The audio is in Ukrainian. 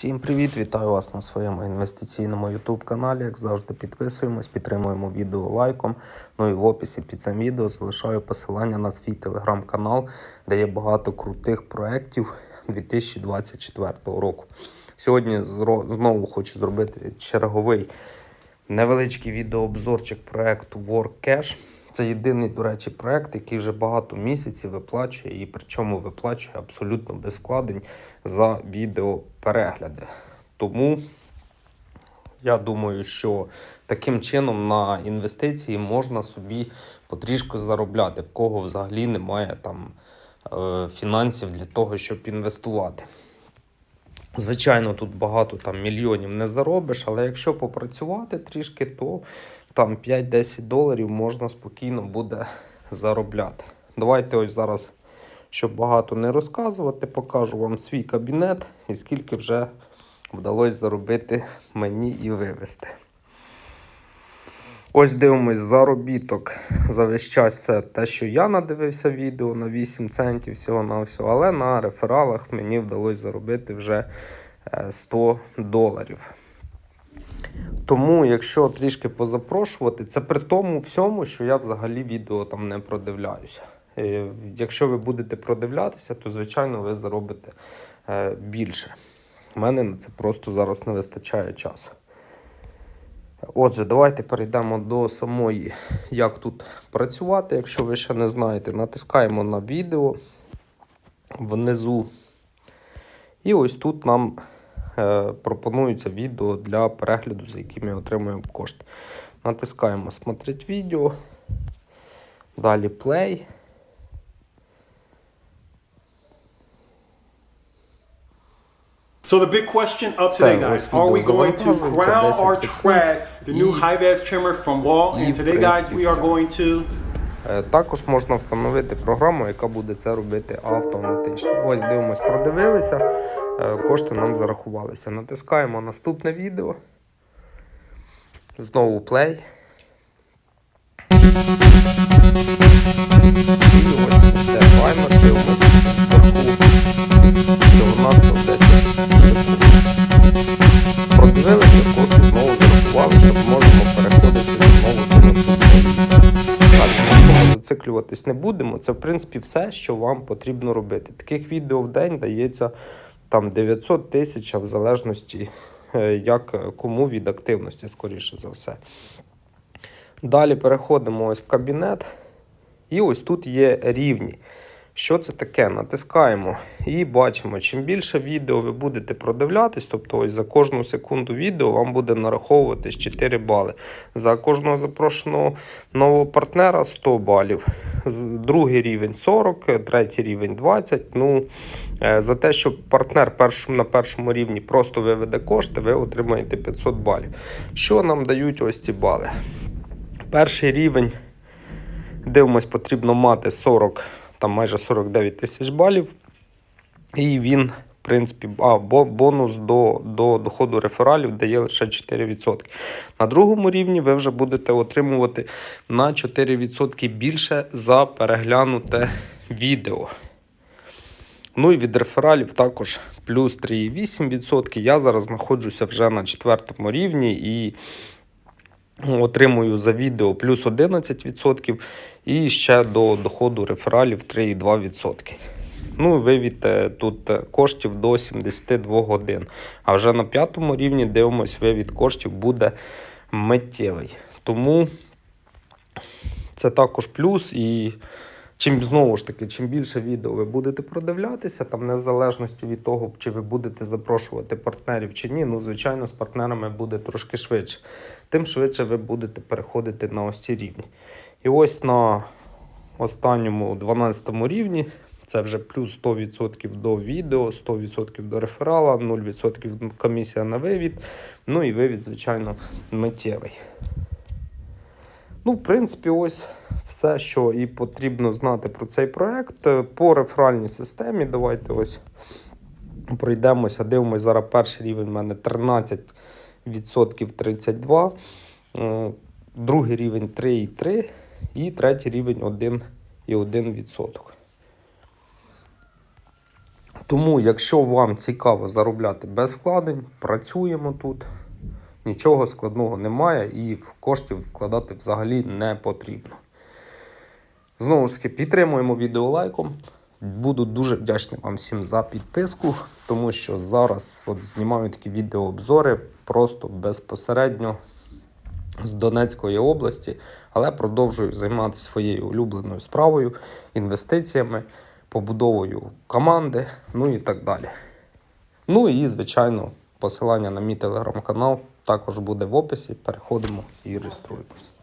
Всім привіт! Вітаю вас на своєму інвестиційному YouTube каналі. Як завжди, підписуємось, підтримуємо відео лайком. Ну і в описі під цим відео залишаю посилання на свій телеграм-канал, де є багато крутих проєктів 2024 року. Сьогодні знову хочу зробити черговий невеличкий відеообзорчик проекту WorkCash. Це єдиний, до речі, проект, який вже багато місяців виплачує, і причому виплачує абсолютно без вкладень за відеоперегляди. Тому я думаю, що таким чином на інвестиції можна собі потрішку заробляти, в кого взагалі немає там е, фінансів для того, щоб інвестувати. Звичайно, тут багато там мільйонів не заробиш, але якщо попрацювати трішки, то там 5-10 доларів можна спокійно буде заробляти. Давайте ось зараз, щоб багато не розказувати, покажу вам свій кабінет і скільки вже вдалося заробити мені і вивести. Ось дивимось заробіток за весь час. Це те, що я надивився відео на 8 центів всього на всього, але на рефералах мені вдалося заробити вже е, 100 доларів. Тому, якщо трішки позапрошувати, це при тому всьому, що я взагалі відео там не продивляюся. Е, Якщо ви будете продивлятися, то звичайно ви заробите е, більше. У мене на це просто зараз не вистачає часу. Отже, давайте перейдемо до самої, як тут працювати. Якщо ви ще не знаєте, натискаємо на відео внизу. І ось тут нам е, пропонується відео для перегляду, за які ми отримуємо кошти. Натискаємо Смотреть відео. Далі Play. So the big question of today, guys, are we going to 10 or секунд. the new high vis trimmer from Wall? And today, guys, we are going to Е, Також можна встановити програму, яка буде це робити автоматично. Ось дивимось, продивилися, е, кошти нам зарахувалися. Натискаємо наступне відео. Знову play. І ось це таймер, дивимося зациклюватись не будемо. Це, в принципі, все, що вам потрібно робити. Таких відео в день дається там 900 тисяч, в залежності, е, як е, кому від активності, скоріше за все. Далі переходимо ось в кабінет. І ось тут є рівні. Що це таке? Натискаємо і бачимо, чим більше відео ви будете продивлятись, тобто ось за кожну секунду відео вам буде нараховуватись 4 бали. За кожного запрошеного нового партнера 100 балів. Другий рівень 40, е, третій рівень 20. Ну, е, за те, що партнер на першому рівні просто виведе кошти, ви отримаєте 500 балів. Що нам дають ось ці бали? Перший рівень, дивимось, потрібно мати 40, там майже 49 тисяч балів. І він, в принципі, а, бонус до, до доходу рефералів дає лише 4%. На другому рівні ви вже будете отримувати на 4% більше за переглянуте відео. Ну і від рефералів також плюс 3,8%. Я зараз знаходжуся вже на четвертому рівні і отримую за відео плюс 11% і ще до доходу рефералів 3,2%. Ну, вивід тут е, коштів до 72 годин. А вже на п'ятому рівні дивимось, вивід коштів буде миттєвий. Тому це також плюс. І чим знову ж таки, чим більше відео ви будете продивлятися, там незалежності від того, чи ви будете запрошувати партнерів чи ні, ну, звичайно, з партнерами буде трошки швидше. Тим швидше ви будете переходити на ось ці рівні. І ось на останньому 12 рівні. Це вже плюс 100% до відео, 100% до реферала, 0% комісія на вивід. Ну і вивід, звичайно, миттєвий. Ну, в принципі, ось все, що і потрібно знати про цей проект. Е, По реферальній системі давайте ось пройдемося. Дивимось, зараз перший рівень у мене 13% 32, е, другий рівень 3,3 і третій рівень 1,1%. Тому, якщо вам цікаво заробляти без вкладень, працюємо тут. Нічого складного немає і коштів вкладати взагалі не потрібно. Знову ж таки, підтримуємо відео лайком. Буду дуже вдячний вам всім за підписку, тому що зараз от знімаю такі відеообзори просто безпосередньо з Донецької області, але продовжую займатися своєю улюбленою справою, інвестиціями, побудовою команди, ну і так далі. Ну і, звичайно, посилання на мій телеграм-канал також буде в описі. Переходимо і реєструємося.